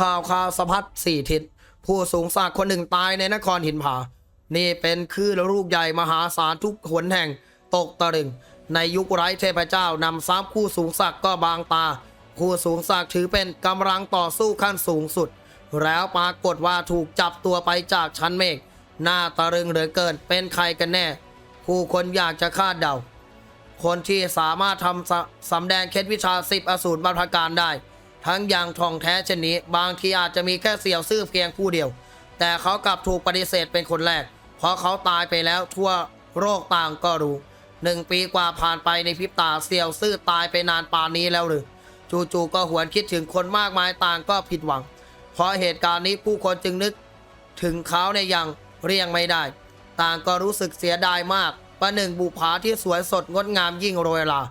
ข่าวข่าวสะพัดสี่ทิศผู้สูงศักดิ์คนหนึ่งตายในนครหินผา นี่เป็นคลื่นลูกใหญ่มหาศาลทุกหนแห่งตกตะลึง ในยุคไร้เทพเจ้านำทรัพย์คู่สูงศักดิ์ก็บางตา คู่สูงศักดิ์ถือเป็นกำลังต่อสู้ขั้นสูงสุด แล้วปรากฏว่าถูกจับตัวไปจากชั้นเมฆหน้าตะลึงเหลือเกินเป็นใครกันแน่ ผู้คนอยากจะคาดเดา คนที่สามารถทำสสำแดงเคล็ดวิชาสิบอสูรบรรพการได้ ทั้งอย่างทองแท้เช่นนี้ บางทีอาจจะมีแค่เสี่ยวซื่อเพียงผู้เดียว แต่เขากลับถูกปฏิเสธเป็นคนแรก เพราะเขาตายไปแล้วทั่วโรคต่างก็รู้หนึ่งปีกว่าผ่านไปในพริบตาเสี่ยวซื่อตายไปนานปานนี้แล้วหรือจู่ๆก็หวนคิดถึงคนมากมายต่างก็ผิดหวัง เพราะเหตุการณ์นี้ผู้คนจึงนึก ถึงเขาในอยยังเรียงไม่ได้ ต่างก็รู้สึกเสียดายมากประหนึ่งบุภาที่สวยสดงดงามยิ่งโรยลา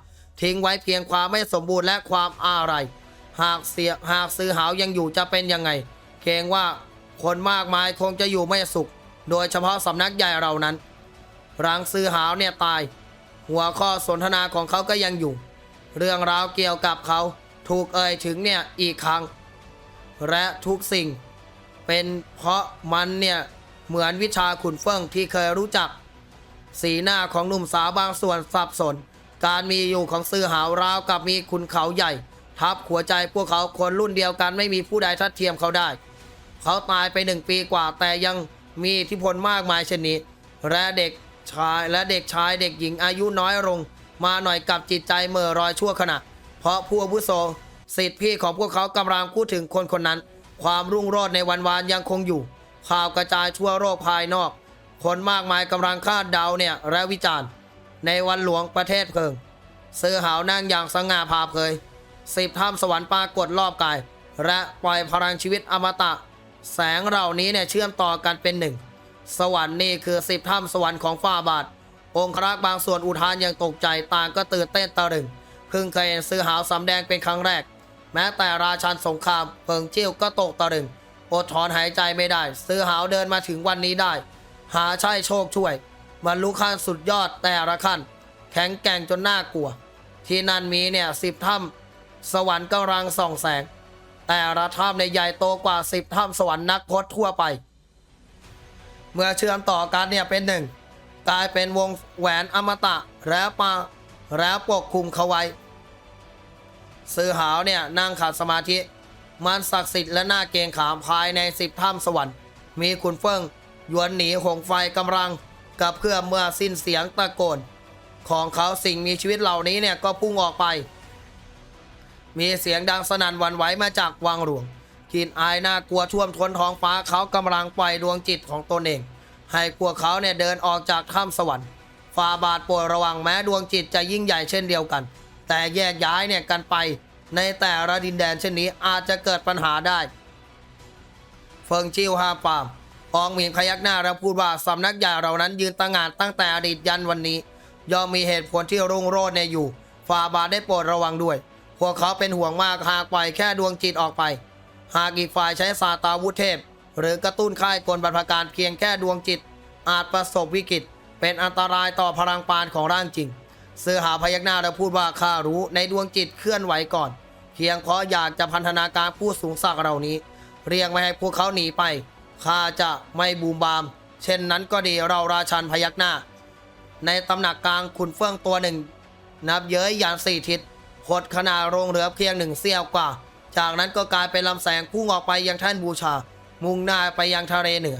ทิ้งไว้เพียงความไม่สมบูรณ์และความอะไร หากเสียหากซื้อหาวยังอยู่จะเป็นยังไง เกรงว่าคนมากมายคงจะอยู่ไม่สุข โดยเฉพาะสำนักใหญ่เรานั้นรังซื้อหาวเนี่ยตาย หัวข้อสนทนาของเขาก็ยังอยู่ เรื่องราวเกี่ยวกับเขาถูกเอ่ยถึงเนี่ยอีกครั้ง และทุกสิ่ง เป็นเพราะมันเนี่ยเหมือนวิชาขุนเฟิ่งที่เคยรู้จัก สีหน้าของหนุ่มสาวบางส่วนสับสน การมีอยู่ของซื้อหาวราวกับมีคุณเขาใหญ่ ทับหัวใจพวกเขาคนรุ่นเดียวกันไม่มีผู้ใดทัดเทียมเขาได้ เขาตายไปหนึ่งปีกว่าแต่ยังมีอิทธิพลมากมายเช่นนี้ และเด็กชายและเด็กชายเด็กหญิงอายุน้อยลง มาหน่อยกับจิตใจเมื่อรอยชั่วขณะ เพราะผู้อาวุโสสิทธิพี่ของพวกเขากำลังพูดถึงคนคนนั้น ความรุ่งโรจน์ในวันวานยังคงอยู่ ข่าวกระจายทั่วโลกภายนอก คนมากมายกำลังคาดเดาเนี่ยและวิจารณ์ ในวันหลวงประเทศเพิง เสือหาวนั่งอย่างสง่าผ่าเผย สิบถ้ำสวรรค์ปรากฏรอบกาย และปล่อยพลังชีวิตอมตะ แสงเหล่านี้เนี่ยเชื่อมต่อกันเป็นหนึ่ง สวรรค์นี่คือสิบถ้ำสวรรค์ของฟ้าบาท องครักษ์บางส่วนอุทานยังตกใจต่างก็ตื่นเต้นตะลึงเพิ่งเคยเห็นซื้อหาวสำแดงเป็นครั้งแรก แม้แต่ราชันสงครามเพิงเจี้ยวก็ตกตะลึงอดถอนหายใจไม่ได้ ซื้อหาวเดินมาถึงวันนี้ได้ หาใช่โชคช่วยบรรลุขั้นสุดยอดแต่ละขั้น แข็งแกร่งจนน่ากลัว ที่นั่นมีเนี่ยสิบถ้ำ สวรรค์กำลังส่องแสง แต่ละถ้ำในใหญ่โตกว่าสิบถ้ำสวรรค์นักพจน์ทั่วไป เมื่อเชื่อมต่อกันเนี่ยเป็นหนึ่งกลายเป็นวงแหวนอมตะแล้วปาแล้วปกคลุมเขาไว้ซื้อหาวเนี่ยนั่งขัดสมาธิ มันศักดิ์สิทธิ์และน่าเกงขามภายในสิบถ้ำสวรรค์ มีขุนเฟิงยวนหนีหงไฟกำลังกับเพื่อเมื่อสิ้นเสียงตะโกน ของเขาสิ่งมีชีวิตเหล่านี้เนี่ยก็พุ่งออกไป มีเสียงดังสนั่นวันไหวมาจากวังหลวงกลินอายน่ากลัวท่วมท้นท้องฟ้าเขากำลังปล่อยดวงจิตของตนเอง ให้พวกเขาเนี่ยเดินออกจากถ้ำสวรรค์ฟาบาทโปรดระวังแม้ดวงจิตจะยิ่งใหญ่เช่นเดียวกัน แต่แยกย้ายเนี่ยกันไปในแต่ละดินแดนเช่นนี้อาจจะเกิดปัญหาได้เฟิงจิวฮาปามอองหมิงพยักหน้าแล้วพูดว่าสำนักใหญ่เรานั้นยืนตั้งงานตั้งแต่อดีตยันวันนี้ย่อมมีเหตุผลที่รุ่งโรจน์ในอยู่ฟาบาทได้โปรดระวังด้วย พวกเขาเป็นห่วงมากหากปล่อยแค่ดวงจิตออกไป หากอีกฝ่ายใช้สาตาวุธเทพ หรือกระตุ้นค่ายกลบรรพการเพียงแค่ดวงจิต อาจประสบวิกฤต เป็นอันตรายต่อพลังปานของร่างจริงเสือหาพยักหน้าแล้พูดว่าข้ารู้ในดวงจิตเคลื่อนไหวก่อน เพียงเพราะอยากจะพันธนาการผู้สูงศักดิ์เหล่านี้ เรียกไม่ให้พวกเขาหนีไปข้าจะไม่บูมบาม เช่นนั้นก็ดีเราราชันพยักหน้า ในตำหนักกลางขุนเฟื่องตัวหนึ่ง นับเย้ยยานสี่ทิศ หดขนาดโรงเรือเพียงหนึ่งเสี้ยวกว่า จากนั้นก็กลายเป็นลำแสงพุ่งออกไปยังแท่นบูชา มุ่งหน้าไปยังทะเลเหนือ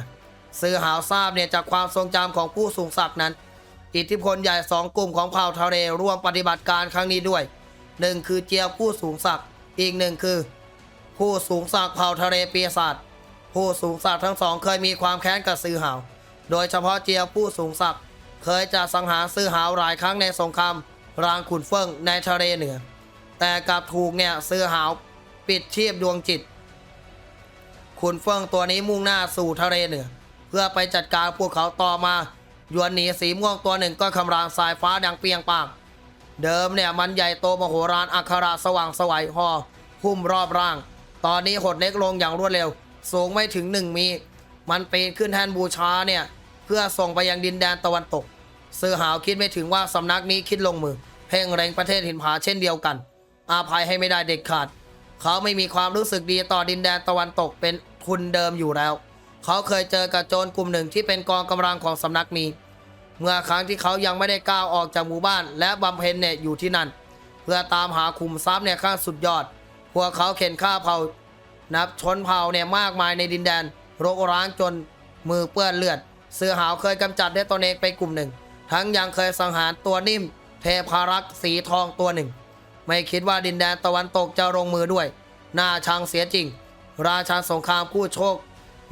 ซื้อหาวทราบเนี่ยจากความทรงจำของผู้สูงศักดิ์นั้น อิทธิพลใหญ่สองกลุ่มของเผ่าทะเลร่วมปฏิบัติการครั้งนี้ด้วยหนึ่งคือเจียวผู้สูงศักดิ์อีกหนึ่งคือ ผู้สูงศักดิ์เผ่าทะเลปีศาจผู้สูงศักดิ์ทั้งสองเคยมีความแค้นกับซื้อหาว โดยเฉพาะเจียวผู้สูงศักดิ์เคยจะสังหารซื้อหาวหลายครั้งในสงครามรางขุนเฟิงในทะเลเหนือ แต่กลับถูกเนี่ยซื้อหาวปิดชีพดวงจิต ขุนเฟิงตัวนี้มุ่งหน้าสู่ทะเลเหนือ เพื่อไปจัดการพวกเขาต่อมา ยวนหนีสีม่วงตัวหนึ่งก็คำรามสายฟ้าดังเปียงปากเดิมเนี่ยมันใหญ่โตมโหฬารอัคราสว่างสวัยหอหุ้มรอบร่าง ตอนนี้หดเล็กลงอย่างรวดเร็ว สูงไม่ถึงหนึ่งมี มันปีนขึ้นแทนบูชาเนี่ย เพื่อส่งไปยังดินแดนตะวันตกเซือหาวคิดไม่ถึงว่าสำนักนี้คิดลงมือ เพ่งเร็งประเทศหินผาเช่นเดียวกัน อาภัยให้ไม่ได้เด็ดขาด เขาไม่มีความรู้สึกดีต่อดินแดนตะวันตกเป็นทุนเดิมอยู่แล้ว เขาเคยเจอกับโจรกลุ่มหนึ่งที่เป็นกองกำลังของสำนักนี้ เมื่อครั้งที่เขายังไม่ได้ก้าวออกจากหมู่บ้าน และบำเพ็ญเนี่ยอยู่ที่นั่น เพื่อตามหาขุมทรัพย์เนี่ยขั้นสุดยอด พวกเขาเข็นฆ่าเผ่า นับชนเผ่าเนี่ยมากมายในดินแดนรกร้างจนมือเปื้อนเลือด เสือหาวเคยกำจัดได้ตนเองไปกลุ่มหนึ่ง ทั้งยังเคยสังหารตัวนิ่ม เทพารักษ์สีทองตัวหนึ่ง ไม่คิดว่าดินแดนตะวันตกจะลงมือด้วยน่าชังเสียจริง ราชาสงครามผู้โชค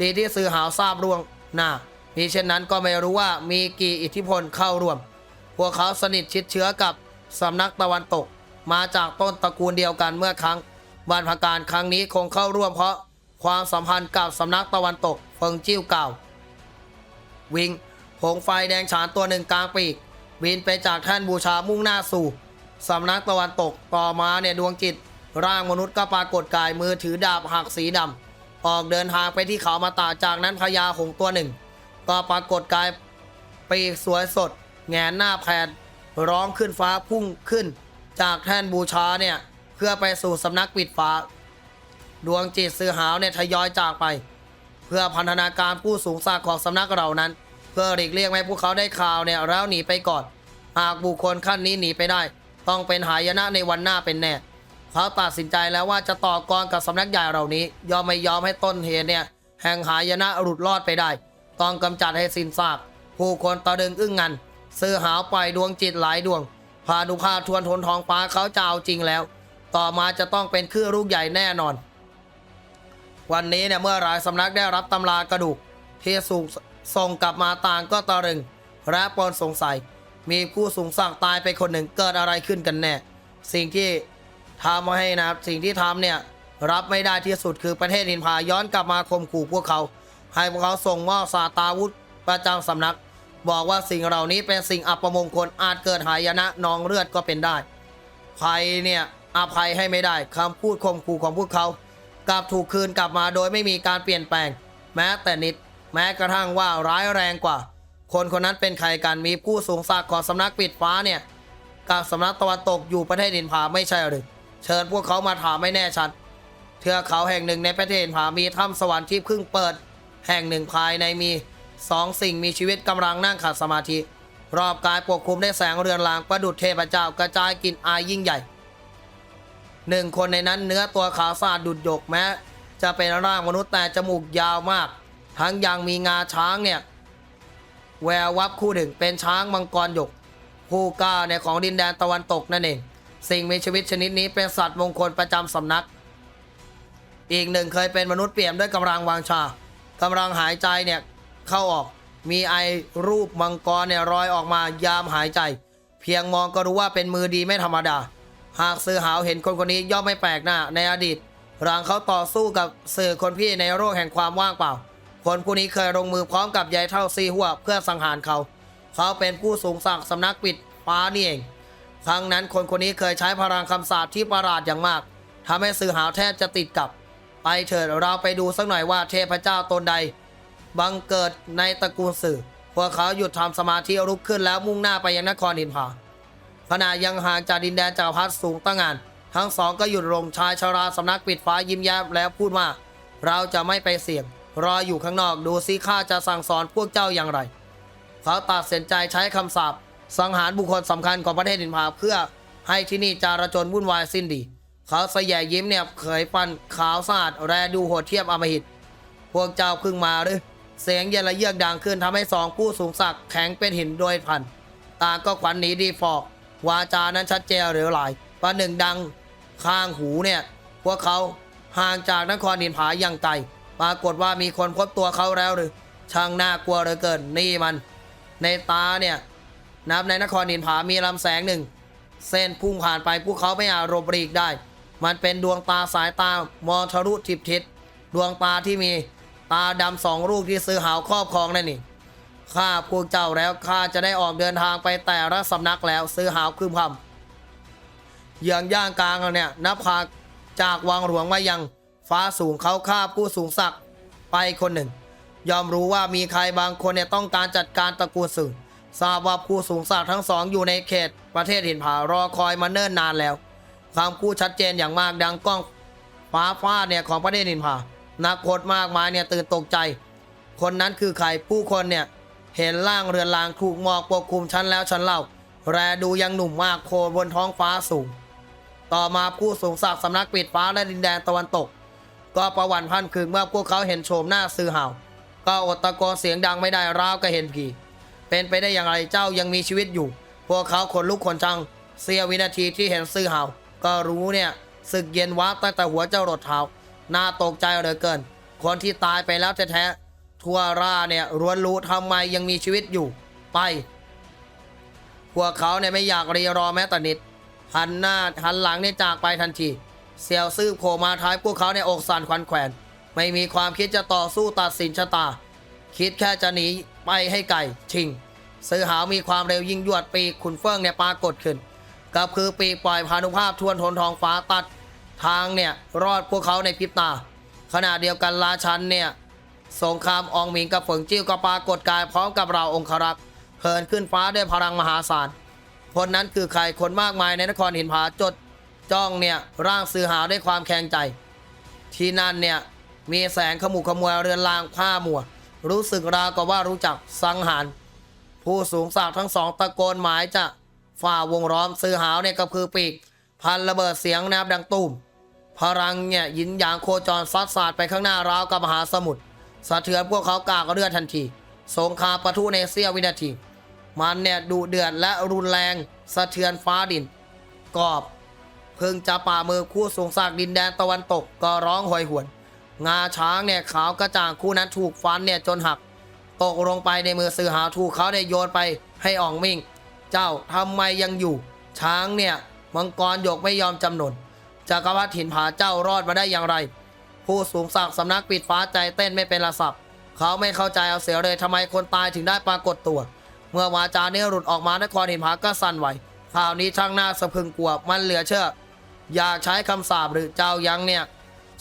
ดีที่สื่อหาวทราบร่วงหน้ามิเช่นนั้นก็ไม่รู้ว่ามีกี่อิทธิพลเข้าร่วม พวกเขาสนิทชิดเชื้อกับสำนักตะวันตก มาจากต้นตระกูลเดียวกันเมื่อครั้งบรรพการครั้งนี้คงเข้าร่วมเพราะความสัมพันธ์กับสำนักตะวันตกเฟิงจิ้วเก่า วิงผงไฟแดงฉานตัวหนึ่งกลางปีกบินไปจากแท่นบูชามุ่งหน้าสู่ สำนักตะวันตกต่อมาเนี่ยดวงจิต ร่างมนุษย์ก็ปรากฏกายมือถือดาบหักสีดำออกเดินทางไปที่เขามาตาจากนั้นพญาหงตัวหนึ่ง ก็ปรากฏกายปีกสวยสด แงนหน้าแผดร้องขึ้นฟ้าพุ่งขึ้น จากแท่นบูชาเนี่ยเพื่อไปสู่สำนักปิดฟ้า ดวงจิตสื่อหาวเนี่ยทยอยจากไป เพื่อพันธนาการผู้สูงศักของสำนักเรานั้น เพื่อหลีกเลี่ยงไม่ให้พวกเขาได้ข่าวเนี่ยแล้วหนีไปก่อน หากบุคคลขั้นนี้หนีไปได้ ต้องเป็นหายนะในวันหน้าเป็นแน่เขาตัดสินใจแล้วว่าจะต่อกรกับสำนักใหญ่เหล่านี้ ยอมไม่ยอมให้ต้นเหตุเนี่ย แห่งหายนะหลุดรอดไปได้ ต้องกำจัดให้สิ้นซากผู้คนตะดึงอึ้งงันซื้อหาวปล่อยดวงจิตหลายดวงพานุภาทวนทนทองฟ้าเขาจะเอาจริงแล้ว ต่อมาจะต้องเป็นคลื่นลูกใหญ่แน่นอน วันนี้เนี่ยเมื่อหลายสำนักได้รับตำรากระดูกที่สูงส่งกลับมาต่างก็ตะลึงและปนสงสัย มีผู้สูงสั่งตายไปคนหนึ่งเกิดอะไรขึ้นกันแน่ สิ่งที่ทำให้นะครับสิ่งที่ทำเนี่ยรับไม่ได้ที่สุดคือประเทศอินพาย้อนกลับมาข่มขู่พวกเขา ให้พวกเขาส่งมอบสาตาวุธประจำสำนัก บอกว่าสิ่งเหล่านี้เป็นสิ่งอัปมงคลอาจเกิดหายนะนองเลือดก็เป็นได้ภัยเนี่ยอภัยให้ไม่ได้คำพูดข่มขู่ของพวกเขา กลับถูกคืนกลับมาโดยไม่มีการเปลี่ยนแปลง แม้แต่นิด แม้กระทั่งว่าร้ายแรงกว่า คนคนนั้นเป็นใครกันมีผู้สูงศักดิ์ของสำนักปิดฟ้าเนี่ยกับสำนักตะวันตกอยู่ประเทศอินพาไม่ใช่หรือเชิญพวกเขามาถามไม่แน่ชัดเทือกเขาแห่งหนึ่งในประเทศอินพามีถ้ำสวรรค์ที่เพิ่งเปิด แห่งหนึ่งภายในมีสองสิ่งมีชีวิตกำลังนั่งขัดสมาธิ รอบกายปกคลุมด้วยแสงเรือนรางประดุจเทพเจ้ากระจายกลิ่นอายยิ่งใหญ่หนึ่งคนในนั้นเนื้อตัวขาวสะอาดดุดหยกแม้ จะเป็นร่างมนุษย์แต่จมูกยาวมาก ทั้งยังมีงาช้างเนี่ย แวววับคู่หนึ่งเป็นช้างมังกรหยกผู้กล้าในของดินแดนตะวันตกนั่นเอง สิ่งมีชีวิตชนิดนี้เป็นสัตว์มงคลประจำสำนัก อีกหนึ่งเคยเป็นมนุษย์เปี่ยมด้วยกำลังวางชากำลังหายใจเนี่ยเข้าออก มีไอรูปมังกรเนี่ยรอยออกมายามหายใจ เพียงมองก็รู้ว่าเป็นมือดีไม่ธรรมดา หากสื่อหาวเห็นคนคนนี้ย่อมไม่แปลกหน้าในอดีตหลังเขาต่อสู้กับสื่อคนพี่ในโรคแห่งความว่างเปล่า คนผู้นี้เคยลงมือพร้อมกับยายเท่าซีหัวเพื่อสังหารเขา เขาเป็นผู้สูงศักสำนักปิดฟ้านี่เอง ครั้งนั้นคนคนนี้เคยใช้พลังคำสาปที่ประหลาดอย่างมากทำให้สื่อหาวแทบจะติดกับ ไปเถิดเราไปดูสักหน่อยว่าเทพเจ้าตนใด บังเกิดในตระกูลสื่อพวกเขาหยุดทำสมาธิลุกขึ้นแล้วมุ่งหน้าไปยังนครอินพาขณะยังห่างจากดินแดนจักรพรรดิสูงตั้งงาน ทั้งสองก็หยุดลงชายชาราสำนักปิดฟ้ายิ้มแย้มแล้วพูดว่า เราจะไม่ไปเสี่ยง รออยู่ข้างนอกดูซิข้าจะสั่งสอนพวกเจ้าอย่างไร เขาตัดสินใจใช้คำสาปสังหารบุคคลสำคัญของประเทศอินพาเพื่อให้ที่นี่จารจนวุ่นวายสิ้นดี เขาเสยยิ้มเนี่ยเผยฟันขาวสะอาดแรดูโหดเทียบอำมหิต พวกเจ้าเพึ่งมาหรือ เสียงเย็นละเยือกดังขึ้นทำให้สองผู้สูงศักดิ์แข็งเป็นหินโดยพันต่างก็ขวัญหนีดีฟอกวาจานั้นชัดเจนเหลวไหลประหนึ่งดังข้างหูเนี่ย พวกเขาห่างจากนครนินผาอย่างไกล ปรากฏว่ามีคนพบตัวเขาแล้วหรือช่างน่ากลัวเหลือเกินนี่มัน ในตาเนี่ยนับในนครนินผามีลำแสงหนึ่ง เส้นพุ่งผ่านไปพวกเขาไม่อาจหลบหลีกได้ มันเป็นดวงตาสายตามองทะลุทิพทิศดวงตาที่มีตาดำสองลูกที่ซื้อหาวครอบครองนั่นนี่ข้าพวกเจ้าแล้วข้าจะได้ออกเดินทางไปแต่ละสำนักแล้วซื้อหาวคืมคำเยืองย่างกลางเนี่ยนับพาจากวังหลวงมายัง ฟ้าสูงเขาข้าผู้สูงศักดิ์ไปคนหนึ่ง ยอมรู้ว่ามีใครบางคนเนี่ยต้องการจัดการตระกูลสื่อทราบว่าผู้สูงศักดิ์ทั้งสองอยู่ในเขต ประเทศหินผารอคอยมาเนิ่นนานแล้วความพูดชัดเจนอย่างมากดังก้องฟ้าฟาดเนี่ยของประเทศนินพานักโคตมากมายเนี่ยตื่นตกใจ คนนั้นคือใครผู้คนเนี่ยเห็นร่างเรือนรางถูกหมอกปกคลุมชั้นแล้วชั้นเล่า แรดูยังหนุ่มมากโคบนท้องฟ้าสูง ต่อมาผู้สูงศักดิ์สำนักปิดฟ้าและดินแดนตะวันตก ก็ประวันพันคืนเมื่อพวกเขาเห็นโฉมหน้าซื่อห่า ก็อดตะโกนเสียงดังไม่ได้ราวก็เห็นผีเป็นไปได้อย่างไรเจ้ายังมีชีวิตอยู่ พวกเขาขนลุกขนจัง เสียวินาทีที่เห็นซื่อห่า ก็รู้เนี่ยศึกเย็นวับตั้งแต่หัวเจ้ารดเท้าน่าตกใจเหลือเกิน คนที่ตายไปแล้วแท้ๆทั่วราเนี่ยร้วนรู้ทำไมยังมีชีวิตอยู่ ไป พวกเขาเนี่ยไม่อยากรีรอแม้แต่นิดหันหน้าหันหลังเนี่ยจากไปทันที เสี่ยวซื่อโผล่มาท้ายพวกเขาในอกสั่นควันแขวน ไม่มีความคิดจะต่อสู้ตัดสินชะตา คิดแค่จะหนีไปให้ไกลชิง ซื้อหาวมีความเร็วยิ่งยวดปีกขุนเฟื่องเนี่ยปรากฏขึ้นกับคือปีกปล่อยพานุภาพทวนทนทองฟ้าตัดทางเนี่ยรอดพวกเขาในพริบตา ขณะเดียวกันราชันเนี่ยสงครามอองหมิงกับเฝิงจิ้วก็ปรากฏกายพร้อมกับเราองครักษ์เหินขึ้นฟ้าด้วยพลังมหาศาลคนนั้นคือใครคนมากมายในนครหินผาจด จ้องเนี่ยร่างซื้อหาวด้วยความแข็งใจ ที่นั่นเนี่ยมีแสงขมุขมัวเรือนรางผ้ามัว รู้สึกราวกับว่ารู้จักสังหาร ผู้สูงศักดิ์ทั้งสองตะโกนหมายจะฝ่าวงล้อมซื้อหาวเนี่ยก็คือปีก พันระเบิดเสียงนับดังตุ้มพลังเนี่ยยินหยางโคจรซัดสาดไปข้างหน้าราวกับมหาสมุทรสะเทือนพวกเขากากเลือดทันที สงครามปะทุในเสี้ยววินาที มันเนี่ยดุเดือดและรุนแรง สะเทือนฟ้าดิน กอบ เพิ่งจะป่ามือคู่สูงศักดินแดนตะวันตกก็ร้องหอยหวน งาช้างเนี่ยขาวกระจ่างคู่นั้นถูกฟันเนี่ยจนหัก ตกลงไปในมือสื่อหาถูกเขาได้โยนไปให้อ่องมิ่ง เจ้าทำไมยังอยู่ ช้างเนี่ยมังกรหยกไม่ยอมจำนนจักรพรรดิถิ่นผาเจ้ารอดมาได้อย่างไร ผู้สูงศักสำนักปิดฟ้าใจเต้นไม่เป็นระสับเขาไม่เข้าใจเอาเสียเลยทำไมคนตายถึงได้ปรากฏตัว เมื่อวาจาเนี้หลุดออกมานครหินผาก็สั่นไหวข่าวนี้ช่างน่าสะพึงกลัวมันเหลือเชื่อ อยากใช้คำสาปหรือเจ้ายังเนี่ย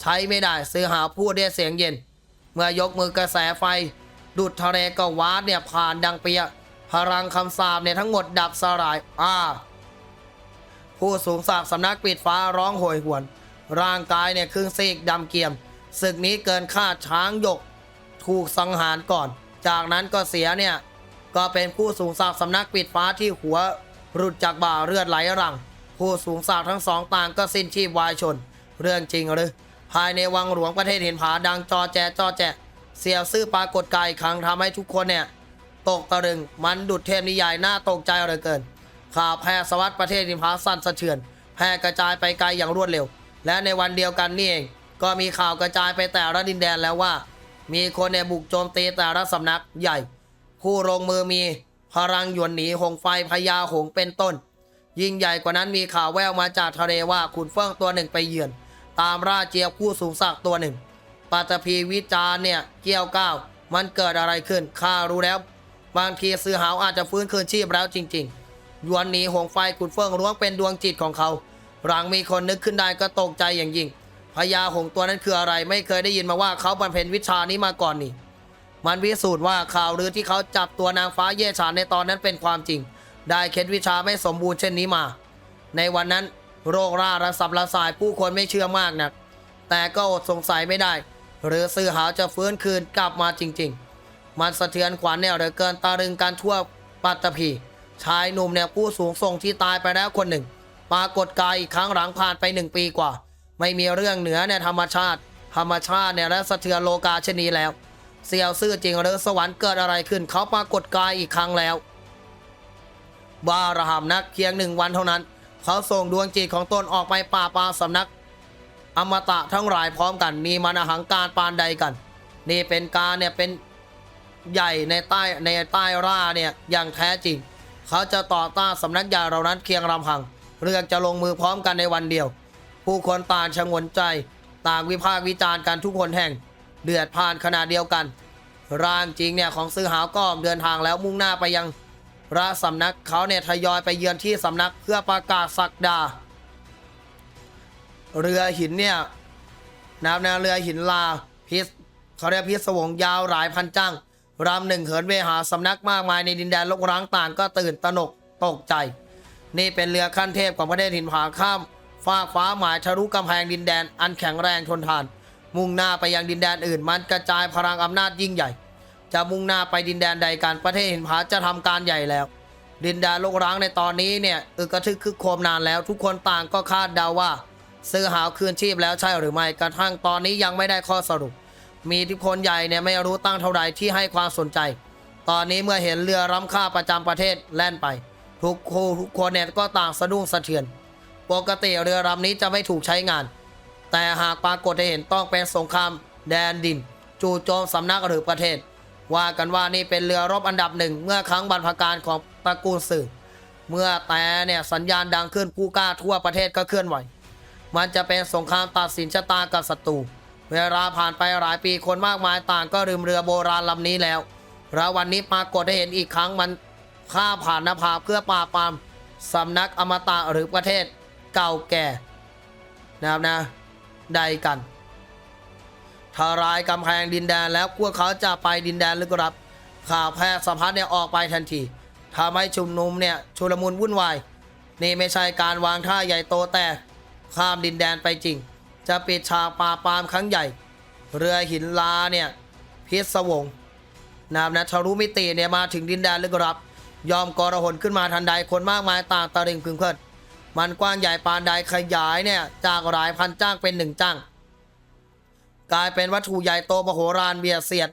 ใช้ไม่ได้ซื้อหาพูดด้เสียงเย็น เมื่อยกมือกระแสไฟ ดุดทะเลก็วาดเนี่ยผ่านดังเปียพลังคำสาปเนี่ยทั้งหมดดับสลายอ่าผู้สูงศักดิ์สำนักปิดฟ้าร้องโหยหวน ร่างกายเนี่ยครึ่งซีกดำเกียมศึกนี้เกินคาดช้างยก ถูกสังหารก่อน จากนั้นก็เสียเนี่ย ก็เป็นผู้สูงศักดิ์สำนักปิดฟ้าที่หัว หลุดจากบ่าเลือดไหลหลัง ผู้สูงศักดิ์ทั้งสองต่างก็สิ้นชีพวายชน เรื่องจริงหรือ ภายในวังหลวงประเทศเห็นผาดังจอแจจอแจ เสียวซื่อปรากฏกายครั้งทำให้ทุกคนเนี่ย ตกตะลึงมันดุดเทพนิยายน่าตกใจเหลือเกิน ข่าวแพร่สวัสดประเทศนิมพาสั่นสะเทือน แพร่กระจายไปไกลอย่างรวดเร็ว และในวันเดียวกันนี่เอง ก็มีข่าวกระจายไปแต่ละดินแดนแล้วว่า มีคนเนี่ยบุกโจมตีแต่ละสำนักใหญ่ผู้ลงมือมีพลังหยวนหนีหงไฟพญาหงเป็นต้น ยิ่งใหญ่กว่านั้นมีข่าวแววมาจากทะเลว่าขุนเฟิ่งตัวหนึ่งไปเยือน ตามราเจียวผู้สูงศักดิ์ตัวหนึ่งปัตภีวิจารเนี่ยเกี่ยวก้าวมันเกิดอะไรขึ้นข้ารู้แล้ว บางทีซื้อหาวอาจจะฟื้นคืนชีพแล้วจริงๆยวนหนีหงไฟขุนเฟิ่งล้วงเป็นดวงจิตของเขา หลังมีคนนึกขึ้นได้ก็ตกใจอย่างยิ่งพญาหงส์ตัวนั้นคืออะไรไม่เคยได้ยินมาว่าเขาบำเพ็ญวิชานี้มาก่อนนี่ มันพิสูจน์ว่าข่าวลือที่เขาจับตัวนางฟ้าเย่ฉานในตอนนั้นเป็นความจริง ได้เคล็ดวิชาไม่สมบูรณ์เช่นนี้มา ในวันนั้นโรคราระสับระสายผู้คนไม่เชื่อมากนัก แต่ก็อดสงสัยไม่ได้ หรือซื้อหาจะฟื้นคืนกลับมาจริง ๆ มันสะเทือนขวัญเนี่ยเหลือเกินตารึงการทั่วปัตตภีชายหนุ่มเนี่ยผู้สูงส่งที่ตายไปแล้วคนหนึ่ง ปรากฏกายอีกครั้งหลังผ่านไปหนึ่งปีกว่า ไม่มีเรื่องเหนือเนี่ยธรรมชาติ ธรรมชาติเนี่ยและสะเทือนโลกาเช่นนี้แล้ว เสี่ยวซื่อจริงหรือสวรรค์เกิดอะไรขึ้นเขาปรากฏกายอีกครั้งแล้ว บารหามนักเพียงหนึ่งวันเท่านั้น เขาส่งดวงจิตของตนออกไปป่าปาสำนัก อมตะทั้งหลายพร้อมกัน มีมันหังการปานใดกัน นี่เป็นการเนี่ยเป็นใหญ่ในใต้ในใต้ร่าเนี่ยอย่างแท้จริง เขาจะต่อต้านสำนักใหญ่เหล่านั้นเคียงรำพัง เรื่องจะลงมือพร้อมกันในวันเดียว ผู้คนต่างชงนใจ ต่างวิพากษ์วิจารณ์กันทุกคนแห่ง เดือดผ่านขนาดเดียวกัน ร่างจริงเนี่ยของซื้อหาวก็เดินทางแล้วมุ่งหน้าไปยัง ระสำนักเขาเนี่ยทยอยไปเยือนที่สำนักเพื่อประกาศสักดา เรือหินเนี่ยน้ำนาเรือหินลาพิษเขาเรียกพิษสวงยาวหลายพันจังรำหนึ่งเหินเวหาสำนักมากมายในดินแดนลกร้างต่างก็ตื่นตระหนกตกใจ นี่เป็นเรือขั้นเทพของประเทศหินผาข้ามฟ้าฟ้าหมายทะลุกำแพงดินแดนอันแข็งแรงทนทาน มุ่งหน้าไปยังดินแดนอื่นมันกระจายพลังอำนาจยิ่งใหญ่ จะมุ่งหน้าไปดินแดนใดกันประเทศหินผาจะทำการใหญ่แล้ว ดินแดนโลกร้างในตอนนี้เนี่ยอึกระทึกคึกโครมนานแล้ว ทุกคนต่างก็คาดเดาว่า ซื้อหาวคืนชีพแล้วใช่หรือไม่กระทั่งตอนนี้ยังไม่ได้ข้อสรุป มีอิทธิพลใหญ่เนี่ยไม่รู้ตั้งเท่าใดที่ให้ความสนใจ ตอนนี้เมื่อเห็นเรือร้ำค่าประจำประเทศแล่นไป ทุกคู่ทุกคนเนี่ยก็ต่างสะดุ้งสะเทือน ปกติเรือลำนี้จะไม่ถูกใช้งาน แต่หากปรากฏให้เห็นต้องเป็นสงครามแดนดิน จู่โจมสำนักหรือประเทศ ว่ากันว่านี่เป็นเรือรบอันดับหนึ่งเมื่อครั้งบรรพการของตระกูลสื่อเมื่อแต่เนี่ยสัญญาณดังขึ้นผู้กล้าทั่วประเทศก็เคลื่อนไหว มันจะเป็นสงครามตัดสินชะตากับศัตรูเวลาผ่านไปหลายปีคนมากมายต่างก็ลืมเรือโบราณลำนี้แล้วแล้ววันนี้ปรากฏให้เห็นอีกครั้งมันข้าผ่านนภาเพื่อปราบปรามสำนักอมตะหรือประเทศเก่าแก่นะครับนะ ใดกัน ทลายกำแพงดินแดนแล้วพวกเขาจะไปดินแดนลึกลับ ข่าวแพร่สะพัดเนี่ยออกไปทันทีทำให้ชุมนุมเนี่ยชุลมุนวุ่นวาย นี่ไม่ใช่การวางท่าใหญ่โตแต่ข้ามดินแดนไปจริง จะปิดฉากปราปามครั้งใหญ่ เรือหินลาเนี่ยพิศวงนามนะทะลุมิติเนี่ยมาถึงดินแดนลึกลับ ยอมกรหนขึ้นมาทันใดคนมากมายต่างตะลึงพึงเพลิดมันกว้างใหญ่ปานใดขยายเนี่ยจากหลายพันจ้างเป็นหนึ่งจ้าง กลายเป็นวัตถุใหญ่โตมโหฬารเบียดเสียด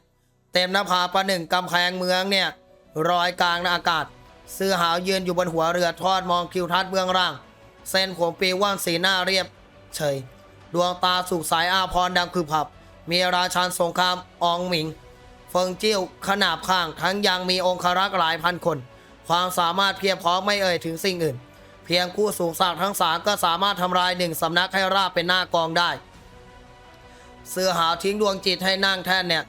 เต็มหน้าผาประหนึ่งกำแพงเมืองเนี่ยรอยกลางในอากาศเสื้อหาวยืนอยู่บนหัวเรือทอดมองคิวทัศน์เบื้องล่าง เส้นผมปีว่างสีหน้าเรียบ เฉย ดวงตาสุขสายอาพรดังคือผับ มีราชันสงครามอองหมิง เฟิงจิ้วขนาบข้างทั้งยังมีองครักษ์หลายพันคน ความสามารถเพียบพร้อมไม่เอ่ยถึงสิ่งอื่น เพียงคู่สูงศักทั้งสามก็สามารถทำลายหนึ่งสำนักให้ราบเป็นหน้ากองได้ เสือหาวทิ้งดวงจิตให้นั่งแท่นเนี่ย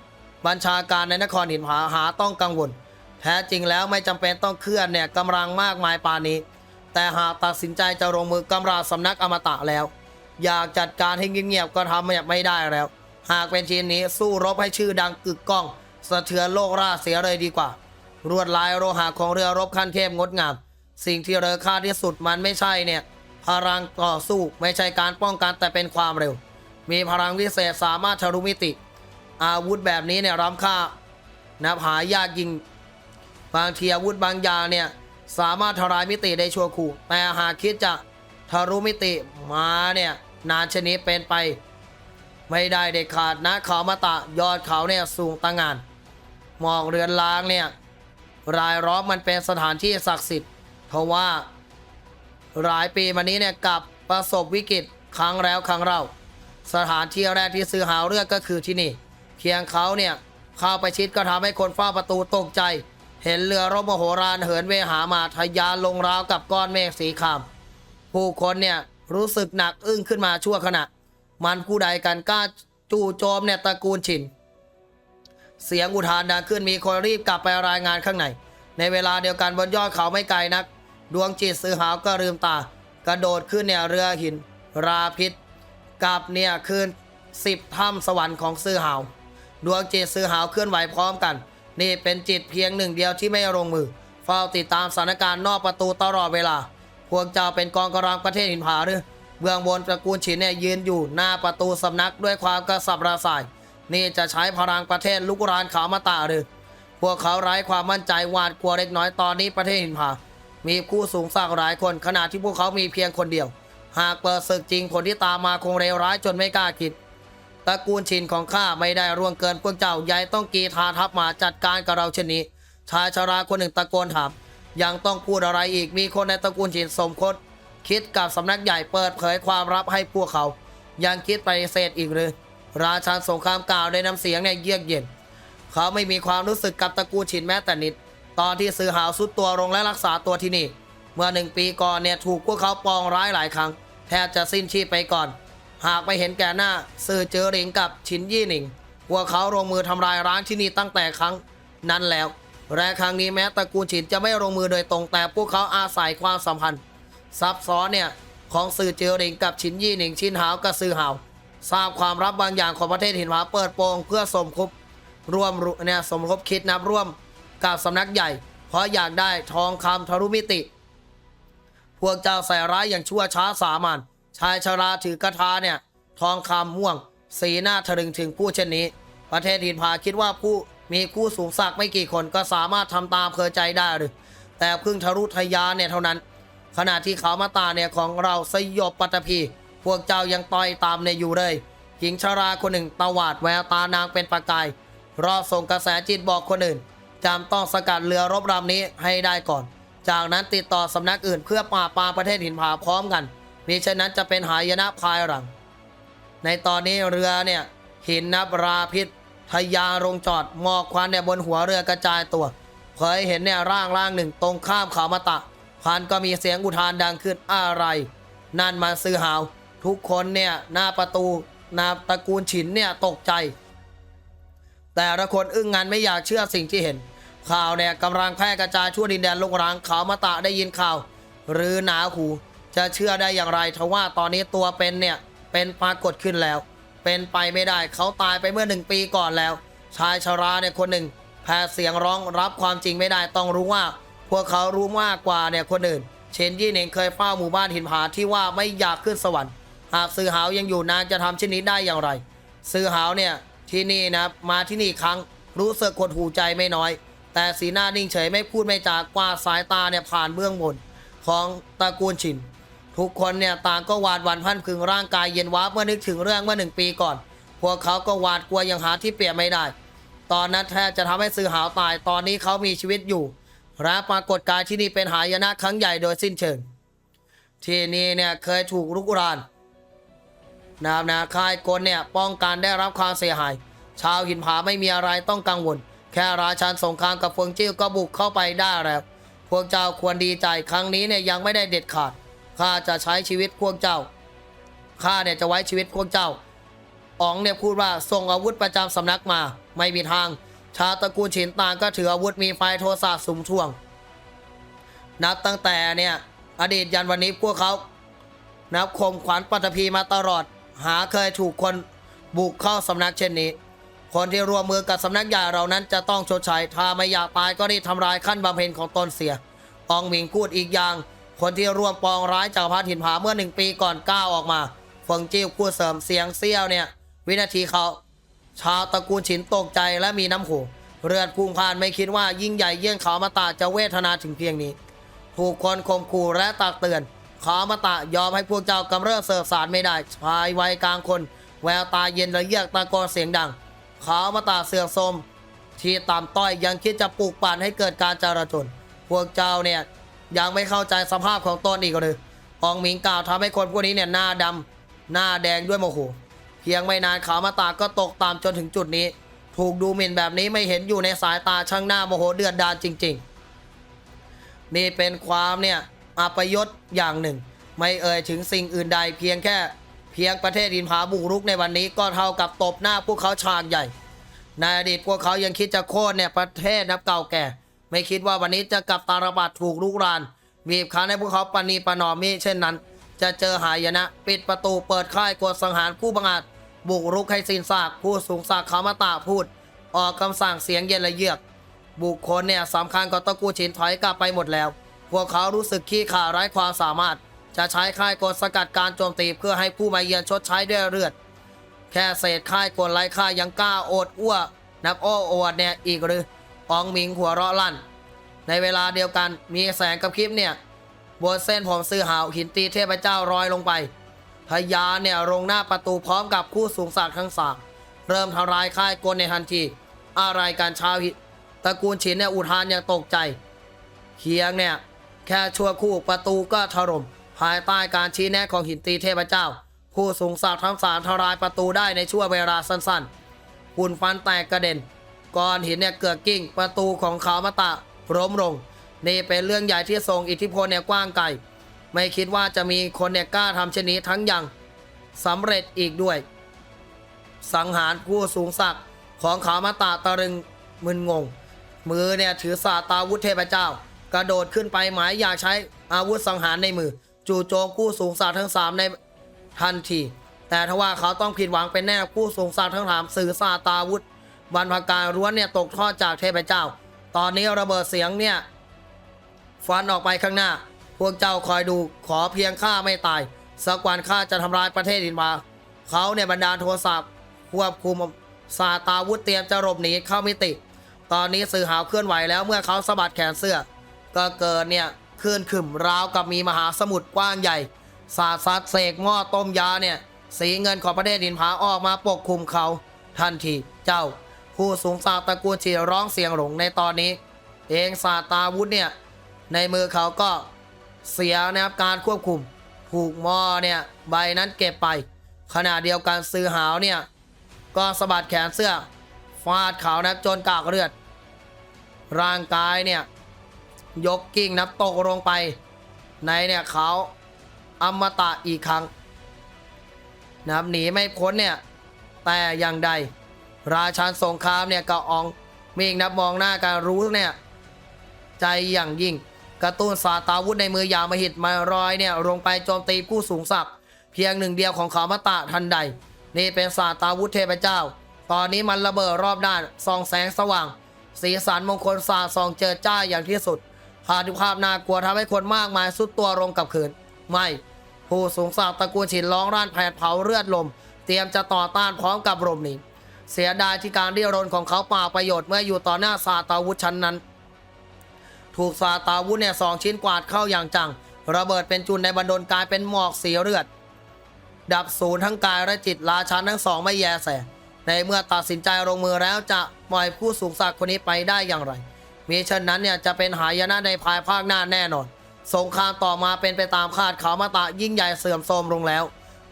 บัญชาการในนครหินผาหาต้องกังวล แท้จริงแล้วไม่จำเป็นต้องเคลื่อนเนี่ยกำลังมากมายปานนี้ แต่หากตัดสินใจจะลงมือกำราบสำนักอมตะแล้ว อยากจัดการให้เงียบๆก็ทำไม่ได้แล้ว หากเป็นชิ้นนี้สู้รบให้ชื่อดังกึกก้อง สะเทือนโลกราชเสียเลยดีกว่า รวดลายโลหะของเรือรบขั้นเทพงดงาม สิ่งที่เรอค่าที่สุดมันไม่ใช่เนี่ยพลังต่อสู้ไม่ใช่การป้องกันแต่เป็นความเร็ว มีพลังวิเศษสามารถทะลุมิติ อาวุธแบบนี้เนี่ยล้ำค่านับหายากยิง บางทีอาวุธบางอย่างเนี่ยสามารถทลายมิติได้ชั่วคู่ แต่หากคิดจะทะลุมิติมาเนี่ยนานชนิดเป็นไป ไม่ได้เด็ดขาดนะเขามาตะยอดเขาเนี่ยสูงตั้งงานหมอกเรือนล้างเนี่ยรายล้อมมันเป็นสถานที่ศักดิ์สิทธิ์ เพราะว่าหลายปีมานี้เนี่ยกับประสบวิกฤตครั้งแล้วครั้งเล่า สถานที่แรกที่ซื้อหาวเลือกก็คือที่นี่ เพียงเขาเนี่ยเข้าไปชิดก็ทำให้คนเฝ้าประตูตกใจ เห็นเรือรบมโหฬารเหินเวหามาทยานลงราวกับก้อนเมฆสีขามผู้คนเนี่ยรู้สึกหนักอึ้งขึ้นมาชั่วขณะ มันผู้ใดกันกล้าจู่โจมเนี่ยตระกูลชิน เสียงอุทานดังขึ้นมีคนรีบกลับไปรายงานข้างใน ในเวลาเดียวกันบนยอดเขาไม่ไกลนัก ดวงจิตซื้อหาวก็ลืมตา กระโดดขึ้นเนี่ยเรือหิน ราพิษ กับเนี่ยคืนสิบถ้ำสวรรค์ของซื้อหาวดวงจิตซื้อหาวเคลื่อนไหวพร้อมกัน นี่เป็นจิตเพียงหนึ่งเดียวที่ไม่ลงมือ เฝ้าติดตามสถานการณ์นอกประตูตลอดเวลา พวกเจ้าเป็นกองกำลังประเทศหินผาหรือเบื้องบนตระกูลฉินเนี่ยยืนอยู่หน้าประตูสำนักด้วยความกระสับกระส่าย นี่จะใช้พลังประเทศลุกรานขาวมาตาหรือพวกเขาไร้ความมั่นใจหวาดกลัวเล็กน้อยตอนนี้ประเทศหินผามีคู่สูงสักหลายคนขณะที่พวกเขามีเพียงคนเดียว หากเปิดศึกจริงผลที่ตามมาคงเลวร้ายจนไม่กล้าคิดตระกูลชินของข้าไม่ได้ร่วงเกินพวกเจ้าใหญ่ต้องกีทาทัพมาจัดการกับเราเช่นนี้ ชายชราคนหนึ่งตะโกนถามยังต้องพูดอะไรอีกมีคนในตระกูลชินสมคต คิดกับสำนักใหญ่เปิดเผยความลับให้พวกเขา ยังคิดไปเสธอีกหรือราชาสงครามกล่าวในน้ำเสียงเนี่ยเยือกเย็น เขาไม่มีความรู้สึกกับตระกูลชินแม้แต่นิด ตอนที่ซื้อหาวสุดตัวลงและรักษาตัวที่นี่ เมื่อหนึ่งปีก่อนเนี่ยถูกพวกเขาปองร้ายหลายครั้ง แทบจะสิ้นชีพไปก่อน หากไปเห็นแก่หน้าซื่อเจอหลิงกับชินยี่หนิงพวกเขาลงมือทำลายร้างที่นี่ตั้งแต่ครั้งนั้นแล้วและครั้งนี้แม้ตระกูลฉินจะไม่ลงมือโดยตรงแต่พวกเขาอาศัยความสัมพันธ์ ซับซ้อนเนี่ยของสื่อเจอหลิงกับชินยี่หนิงชินหาวกับซื่อหาวทราบความลับบางอย่างของประเทศหินหวาเปิดโปงเพื่อสมคบร่วมเนี่ยสมคบคิดนับร่วมกับสำนักใหญ่ เพราะอยากได้ทองคำทะลุมิติ พวกเจ้าใส่ร้ายอย่างชั่วช้าสามัญชายชราถือกระทาเนี่ย ทองคำม่วง สีหน้าทะลึงถึงผู้เช่นนี้ ประเทศหินผาคิดว่าผู้มีคู่สูงศักดิ์ไม่กี่คนก็สามารถทำตามเพอใจได้หรือ แต่เพึ่งทะลุทยานเนี่ยเท่านั้น ขณะที่เขามาตาเนี่ยของเราสยบปัตภีพวกเจ้ายังต่อยตามเนี่ยอยู่เลย หญิงชราคนหนึ่งตวาดแววตานางเป็นประกาย รอส่งกระแสจิตบอกคนอื่นจำต้องสกัดเรือรบลำนี้ให้ได้ก่อน จากนั้นติดต่อสำนักอื่นเพื่อปราบปรามประเทศหินผาพร้อมกันมิฉะนั้นจะเป็นหายนะภายหลัง ในตอนนี้เรือเนี่ยหินนับราพิษทยาลงจอดหมอกควันเนี่ยบนหัวเรือกระจายตัวเผยเห็นเนี่ยร่างร่างหนึ่งตรงข้ามเขามาตะพันก็มีเสียงอุทานดังขึ้นอะไร นั่นมาซื้อหาว ทุกคนเนี่ยหน้าประตูหนาตระกูลฉินเนี่ยตกใจ แต่ละคนอึ้งงันไม่อยากเชื่อสิ่งที่เห็น ข่าวเนี่ยกำลังแพร่กระจายทั่วดินแดนลงรางเขามาตะได้ยินข่าว หรือหนาหูจะเชื่อได้อย่างไรทว่าตอนนี้ตัวเป็นเนี่ยเป็นปรากฏขึ้นแล้ว เป็นไปไม่ได้เขาตายไปเมื่อหนึ่งปีก่อนแล้ว ชายชราเนี่ยคนหนึ่งแพ้เสียงร้องรับความจริงไม่ได้ต้องรู้ว่า พวกเขารู้มากกว่าเนี่ยคนอื่น เชนยี่เน่งเคยเฝ้าหมู่บ้านหินผาที่ว่าไม่อยากขึ้นสวรรค์ หากซื้อหาวยังอยู่นางจะทำเช่นนี้ได้อย่างไร ซื้อหาวเนี่ยที่นี่นะมาที่นี่ครั้งรู้สึกกดหูใจไม่น้อย แต่สีหน้านิ่งเฉยไม่พูดไม่จากกวาสายตาเนี่ยผ่านเบื้องบนของตระกูลชิน ทุกคนเนี่ยต่างก็หวาดหวั่นพันพึงร่างกายเย็นว้าบเมื่อนึกถึงเรื่องเมื่อหนึ่งปีก่อน พวกเขาก็หวาดกลัวอย่างหาที่เปรียบไม่ได้ ตอนนั้นแทบจะทำให้ซื้อหาวตายตอนนี้เขามีชีวิตอยู่และปรากฏการที่นี่เป็นหายนะครั้งใหญ่โดยสิ้นเชิง ที่นี่เนี่ยเคยถูกรุกรานนามนาคายกลเนี่ยป้องกันได้รับความเสียหาย ชาวหินผาไม่มีอะไรต้องกังวล แค่ราชันสงครามกับเฟิงจิ้วก็บุกเข้าไปได้แล้ว พวกเจ้าควรดีใจครั้งนี้เนี่ยยังไม่ได้เด็ดขาด ข้าจะใช้ชีวิตพวกเจ้า ข้าเนี่ยจะไว้ชีวิตพวกเจ้าอ๋องเนี่ยพูดว่าส่งอาวุธประจำสำนักมา ไม่มีทาง ชาตระกูลฉินตางก็ถืออาวุธมีไฟโทรศาสะสุมช่วง นับตั้งแต่เนี่ยอดีตยันวันนี้พวกเขา นับคมขวัญปัตภีมาตลอด หาเคยถูกคนบุกเข้าสำนักเช่นนี้ คนที่ร่วมมือกับสำนักใหญ่เรานั้นจะต้องชดใช้ถ้าไม่อยากตายก็รีบทำลายขั้นบำเพ็ญของตนเสีย อองหมิงพูดอีกอย่าง คนที่ร่วมปองร้ายจากพรรดิหินผาเมื่อหนึ่งปีก่อนก้าวออกมาฟงจิ้วพูดเสริมเสียงเซี่ยวเนี่ย วินาทีเขา ชาวตระกูลฉินตกใจและมีน้ำโหเลือดพุ่งผ่านไม่คิดว่ายิ่งใหญ่เยี่ยงเขามาตาจะเวทนาถึงเพียงนี้ ถูกคนข่มขู่และตักเตือนขอมาตะยอมให้พวกเจ้ากำเริบเสิร์ฟสารไม่ได้ชายวัยกลางคน แววตาเย็นและเยือกตะโกนเสียงดัง ขอมาตะเสือกสม ที่ต่ำต้อยยังคิดจะปลูกปั่นให้เกิดการจราจนพวกเจ้าเนี่ยยังไม่เข้าใจสภาพของตนอีกหรือองหมิงกล่าวทำให้คนพวกนี้เนี่ยหน้าดำหน้าแดงด้วยโมโห เพียงไม่นานขาวมาตาก็ตกตามจนถึงจุดนี้ ถูกดูหมิ่นแบบนี้ไม่เห็นอยู่ในสายตาช่างหน้าโมโหเดือดดาลจริง ๆ นี่เป็นความเนี่ยอัปยศอย่างหนึ่ง ไม่เอ่ยถึงสิ่งอื่นใดเพียงแค่ เพียงประเทศอินผาบุกรุกในวันนี้ก็เท่ากับตบหน้าพวกเขาฉากใหญ่ ในอดีตพวกเขายังคิดจะโค่นเนี่ยประเทศนับเก่าแก่ ไม่คิดว่าวันนี้จะกลับตาลบัดถูกลุกรานบีบคั้นให้พวกเขาปณีประนอมมิเช่นนั้น จะเจอหายนะ ปิดประตูเปิดค่ายกดสังหารผู้บังอาจบุกรุกให้สินซากผู้สูงศักดิ์เขามาตาพูด ออกคำสั่งเสียงเย็นละเยือก บุคคลเนี่ยสำคัญก็ตระกูลฉินถอยกลับไปหมดแล้ว พวกเขารู้สึกขี้ข่าไร้ความสามารถ จะใช้ค่ายกดสกัดการโจมตีเพื่อให้ผู้มาเยือนชดใช้ด้วยเลือด แค่เศษค่ายกลไร้ค่ายังกล้าโอดอ้วนับโอ้อวดเนี่ยอีกหรืออองหมิงหัวเราะลั่น ในเวลาเดียวกันมีแสงกับคลิปเนี่ยบนเส้นผมซื้อหาวหินตีเทพเจ้ารอยลงไปพญาเนี่ยลงหน้าประตูพร้อมกับคู่สูงศักดิ์ทั้งสามเริ่มทำลายค่ายกลในทันที อะไรการชาวหิตระกูลฉินเนี่ยอุทานอย่างตกใจเคียงเนี่ยแค่ชั่วคู่ประตูก็ถล่ม ภายใต้การชี้แนะของหินตีเทพเจ้า ผู้สูงศักดิ์ทั้งสามทลายประตูได้ในช่วงเวลาสั้นๆหุ่นฟันแตกกระเด็นก้อนหินเนี่ยเกิดกิ้ง ประตูของเขามาตะล้มลง นี่เป็นเรื่องใหญ่ที่ทรงอิทธิพลเนี่ยกว้างไกลไม่คิดว่าจะมีคนเนี่ยกล้าทำเช่นนี้ทั้งยังสำเร็จอีกด้วย สังหารผู้สูงศักดิ์ของเขามาตะตะรึงมึนงง มือเนี่ยถือสาตาวุธเทพเจ้า กระโดดขึ้นไปหมายอยากใช้อาวุธสังหารในมือ จู่โจมผู้สูงศักทั้งสามในทันที แต่ทว่าเขาต้องผิดหวังเป็นแน่ผู้ทรงศักทั้งสามสื่อซาตาวุธบรรพการร้วนเนี่ยตกทอดจากเทพเจ้า ตอนนี้ระเบิดเสียงเนี่ยฟันออกไปข้างหน้า พวกเจ้าคอยดูขอเพียงข้าไม่ตายสักวันข้าจะทำลายประเทศอินพาเขาเนี่ยบันดาโทรศัพท์ควบคุมซาตาวุธเตรียมจะหลบหนีเข้ามิติ ตอนนี้สื่อหาวเคลื่อนไหวแล้วเมื่อเขาสะบัดแขนเสื้อ ก็เกิดเนี่ย เคลื่อนขึ้นราวกับมีมหาสมุทรกว้างใหญ่ สาดซัดเสกหม้อต้มยาเนี่ย สีเงินของประเทศอินพาออกมาปกคลุมเขา ทันทีเจ้า ผู้สูงสาตระกูลชีร้องเสียงหลงในตอนนี้ เองสาตาวุธเนี่ย ในมือเขาก็เสียนะครับการควบคุม ผูกหม้อเนี่ยใบนั้นเก็บไป ขณะเดียวกันซื้อหาวเนี่ย ก็สะบัดแขนเสื้อฟาดเขานะครับจนกากเลือด ร่างกายเนี่ย ยกกิ่งนับตกลงไป ในเนี่ยเขาอมตะอีกครั้งนะครับหนีไม่พ้นเนี่ยแต่อย่างใด ราชันสงครามเนี่ยก็อองมีอีกนับมองหน้ากันรู้เนี่ยใจอย่างยิ่ง กระตุ้นสาตาวุธในมือยาวมาหิตมารอยเนี่ยลงไปโจมตีผู้สูงศักดิ์เพียงหนึ่งเดียวของเขามาตะทันใด นี่เป็นสาตาวุธเทพเจ้า ตอนนี้มันระเบิดรอบด้านส่องแสงสว่าง สีสันมงคลสาส่องเจอจ้าอย่างที่สุด ภาพภาพน่ากลัวทำให้คนมากมายสุดตัวลงกับคืน ไม่ ผู้สูงศักดิ์ตระกูลฉินร้องร่านแผดเผาเลือดลม เตรียมจะต่อต้านพร้อมกับรมหนีเสียดายที่การเรียรนของเขาป่าประโยชน์เมื่ออยู่ต่อหน้าซาตาวุธชั้นนั้น ถูกซาตาวุธเนี่ยสองชิ้นกวาดเข้าอย่างจัง ระเบิดเป็นจุนในบันดลกลายเป็นหมอกสีเลือด ดับศูนย์ทั้งกายและจิตราชันทั้งสองไม่แยแส ในเมื่อตัดสินใจลงมือแล้วจะปล่อยผู้สูงศักดิ์คนนี้ไปได้อย่างไร มีเช่นนั้นเนี่ยจะเป็นหายนะในภายภาคหน้าแน่นอน สงครามต่อมาเป็นไปตามคาดเขามาตะยิ่งใหญ่เสื่อมโทรมลงแล้ว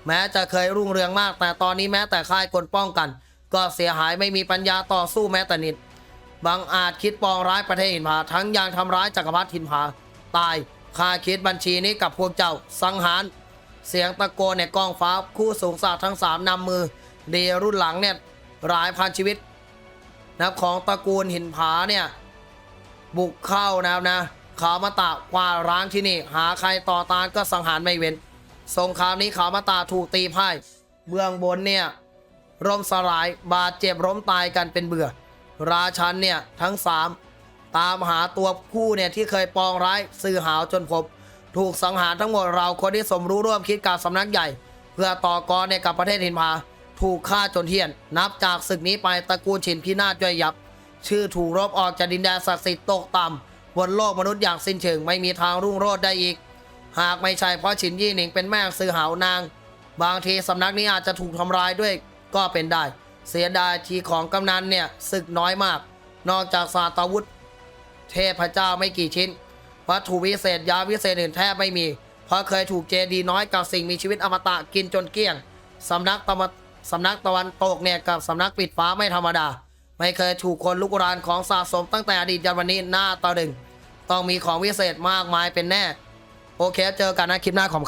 แม้จะเคยรุ่งเรืองมาก แต่ตอนนี้แม้แต่ค่ายกลป้องกัน ก็เสียหายไม่มีปัญญาต่อสู้แม้แต่นิดบางอาจคิดปองร้ายประเทศหินผาทั้งยังทำร้ายจักรพรรดิหินผาตายข้าคิดบัญชีนี้กับพวกเจ้าสังหาร เสียงตะโกนในกองฟ้าคู่สูงศักดิ์ทั้งสามนำมือเดีรุ่นหลังเนี่ยหลายพันชีวิตนะครับของตระกูลหินผาเนี่ย บุกเข้านะครับนะขามาตะกว่าร้างที่นี่ หาใครต่อต้านก็สังหารไม่เว้น สงครามนี้ขามาตาถูกตีพ่ายเบื้องบนเนี่ยร่มสลายบาดเจ็บล้มตายกันเป็นเบื่อ ราชันเนี่ยทั้งสามตามหาตัวคู่เนี่ยที่เคยปองร้ายสื่อหาวจนพบ ถูกสังหารทั้งหมดเราคนที่สมรู้ร่วมคิดกับสำนักใหญ่ เพื่อต่อกรเนี่ยกับประเทศหินพา ถูกฆ่าจนเทียน นับจากศึกนี้ไปตระกูลฉินพินาศย่อยยับ ชื่อถูกรบออกจากดินแดนศักดิ์สิทธิ์ตกต่ำบนโลกมนุษย์อย่างสิ้นเชิงไม่มีทางรุ่งโรจน์ได้อีก หากไม่ใช่เพราะฉินยี่หนิงเป็นแม่ซื้อหาวนาง บางทีสำนักนี้อาจจะถูกทำลายด้วยก็เป็นได้ เสียดายทีของกำนันเนี่ยศึกน้อยมาก นอกจากศาสตราวุธ เทพเจ้าไม่กี่ชิ้น วัตถุวิเศษยาวิเศษอื่นแทบไม่มี เพราะเคยถูกเจดีน้อยกับสิ่งมีชีวิตอมตะกินจนเกลี้ยงสำนักตะวันสำนักตะวันตกเนี่ยกับสำนักปิดฟ้าไม่ธรรมดา ไม่เคยถูกคนลุกรานของสะสมตั้งแต่อดีตยันวันนี้หน้าตาดึง ต้องมีของวิเศษมากมายเป็นแน่ โอเคเจอกันนะคลิปหน้าของ